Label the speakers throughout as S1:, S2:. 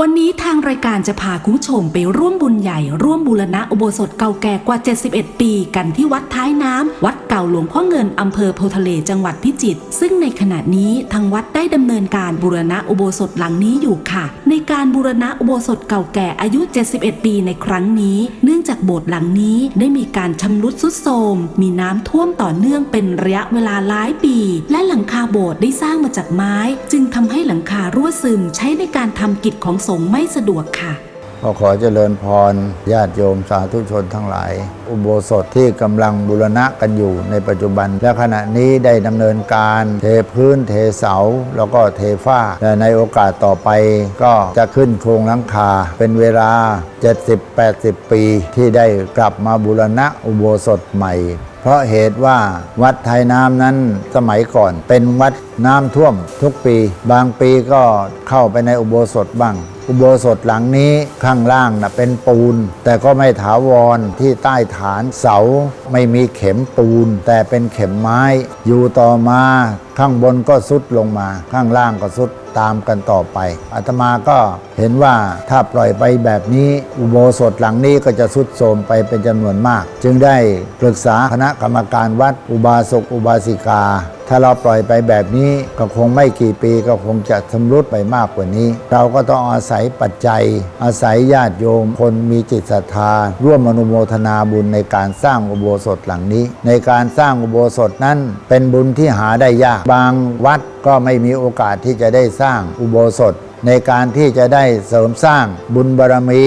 S1: วันนี้ทางรายการจะพาคุณผู้ชมไปร่วมบุญใหญ่ ร่วมบูรณะอุโบสถเก่าแก่กว่า 71 ปี กันที่วัดท้ายน้ำ วัดเก่าหลวงพ่อเงินอำเภอโพทะเลจังหวัดพิจิตร ซึ่งในขณะนี้ทางวัดได้ดำเนินการบูรณะอุโบสถหลังนี้อยู่ค่ะ ในการบูรณะอุโบสถเก่าแก่อายุ 71 ปีในครั้งนี้ เนื่องจากโบสถ์หลังนี้ได้มีการชำรุดทรุดโทรม มีน้ำท่วมต่อเนื่องเป็นระยะเวลาหลายปี และหลังคาโบสถ์ได้สร้างมาจากไม้ จึงทำให้หลังคารั่วซึมใช้ในการทำกิจของสงฆ์ไม่สะดวกค่ะ
S2: ก็ขอเจริญพรญาติโยมสาธุชนทั้งหลาย อุโบสถที่กำลังบูรณะกันอยู่ในปัจจุบัน และขณะนี้ได้ดำเนินการเทพื้นเทเสา แล้วก็เทฝ้าและในโอกาสต่อไปก็จะขึ้นโครงหลังคา เป็นเวลา 70-80 ปีที่ได้กลับมาบูรณะอุโบสถใหม่ เพราะเหตุว่าวัดไทยน้ำนั้นสมัยก่อน เป็นวัดน้ำท่วมทุกปี บางปีก็เข้าไปในอุโบสถบ้าง อุโบสถหลังนี้ข้างล่างนะเป็นปูน แต่ก็ไม่ถาวรที่ใต้ฐานเสาไม่มีเข็มปูน แต่เป็นเข็มไม้อยู่ต่อมา ข้างบนก็สุดลงมา ข้างล่างก็สุดตามกันต่อไปอาตมาก็เห็นว่าถ้าปล่อยไปแบบนี้อุโบสถหลังนี้ก็จะสุดโทมไปเป็นจำนวนมาก จึงได้ปรึกษาคณะกรรมการวัดอุบาสกอุบาสิกา ถ้าเราปล่อยไปแบบนี้ก็คงไม่กี่ปีก็คงจะทำรุดไปมากกว่านี้ เราก็ต้องอาศัยปัจจัย อาศัยญาติโยมคนมีจิตศรัทธา ร่วมอนุโมทนาบุญในการสร้างอุโบสถหลังนี้ ในการสร้างอุโบสถนั้นเป็นบุญที่หาได้ยาก บางวัดก็ไม่มีโอกาสที่จะได้สร้างอุโบสถ ในการที่จะได้เสริมสร้างบุญบารมี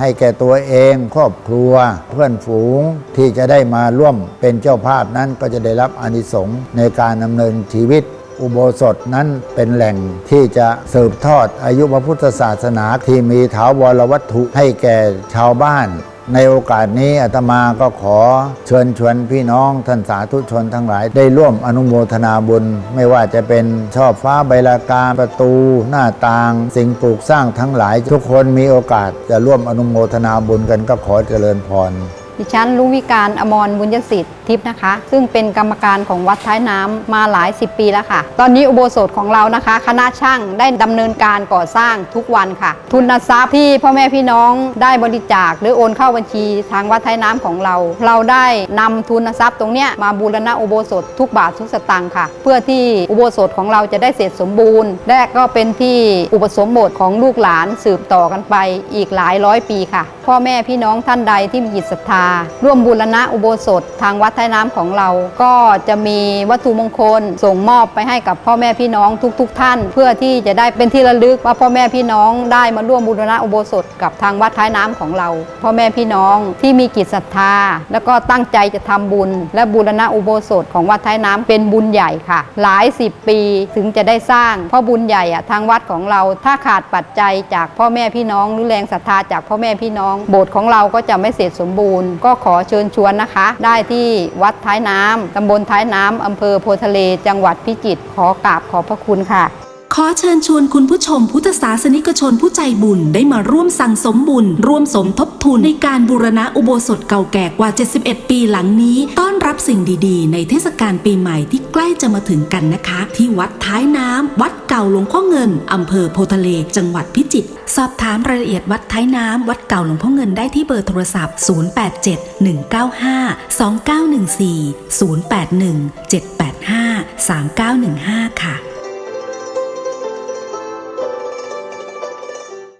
S2: ให้แก่ตัวเอง ครอบครัว เพื่อนฝูงที่จะได้มาร่วมเป็นเจ้าภาพนั้นก็จะได้รับอานิสงส์ในการดำเนินชีวิตอุโบสถนั้นเป็นแหล่งที่จะสืบทอดอายุพระพุทธศาสนาที่มีถาวรวัตถุให้แก่ชาวบ้าน ในโอกาสนี้อาตมาก็ขอเชิญชวนพี่น้องท่านสาธุชนทั้งหลาย ได้ร่วมอนุโมทนาบุญ ไม่ว่าจะเป็นชอบฟ้าใบลากาประตูหน้าต่าง สิ่งปลูกสร้างทั้งหลาย ทุกคนมีโอกาสจะร่วมอนุโมทนาบุญกันก็ขอเจริญพร
S3: ดิฉันลุงวิการอมรบุญยสิทธิ์ทิพย์นะคะ ซึ่งเป็นกรรมการของวัดท้ายน้ำมาหลายสิบปีแล้วค่ะ ตอนนี้อุโบสถของเรานะคะ คณะช่างได้ดำเนินการก่อสร้างทุกวันค่ะ ทุนทรัพย์ที่พ่อแม่พี่น้องได้บริจาคหรือโอนเข้าบัญชีทางวัดท้ายน้ำของเรา เราได้นำทุนทรัพย์ตรงเนี้ยมาบูรณะอุโบสถทุกบาททุกสตางค์ค่ะ เพื่อที่อุโบสถของเราจะได้เสร็จสมบูรณ์และก็เป็นที่อุปสมบทของลูกหลานสืบต่อกันไปอีกหลายร้อยปีค่ะ พ่อแม่พี่น้องท่านใดที่มีจิตศรัทธา ร่วมบูรณะอุโบสถทางวัดท้ายน้ำของเรา ก็จะมีวัตถุมงคล ส่งมอบไปให้กับพ่อแม่พี่น้องทุกๆทท่าน เพื่อที่จะได้เป็นที่ระลึกว่าพ่อแม่พี่น้องได้มาร่วมบูรณะอุโบสถกับทางวัดท้ายน้ำของเรา พ่อแม่พี่น้องที่มีจิตศรัทธา แล้วก็ตั้งใจจะทำบุญ และบูรณะอุโบสถของวัดท้ายน้ำเป็นบุญใหญ่ค่ะ หลายสิบปีถึงจะได้สร้าง เพราะบุญใหญ่อะทางวัดของเราถ้าขาดปัจจัยจากพ่อแม่พี่น้องหรือแรงศรัทธาจากพ่อแม่พี่น้องโบสถ์ของเราก็จะไม่เสร็จสมบูรณ์ ก็ขอเชิญชวนนะคะ ได้ที่วัดท้ายน้ำตำบลท้ายน้ำอำเภอโพทะเล จังหวัดพิจิตรขอกราบขอบพระคุณค่ะ
S1: ขอเชิญชวนคุณผู้ชมพุทธศาสนิกชนผู้ใจบุญได้มาร่วมสั่งสมบุญ ร่วมสมทบทุนในการบูรณะอุโบสถเก่าแก่กว่า 71 ปีหลังนี้ ต้อนรับสิ่งดีๆ ในเทศกาลปีใหม่ที่ใกล้จะมาถึงกันนะคะ ที่วัดท้ายน้ำ วัดเก่าหลวงพ่อเงินอำเภอโพทะเล จังหวัดพิจิตรสอบถามรายละเอียดวัดท้ายน้ำ วัดเก่าหลวงพ่อเงินได้ที่เบอร์โทรศัพท์ 087 195 2914 081 785 3915 ค่ะ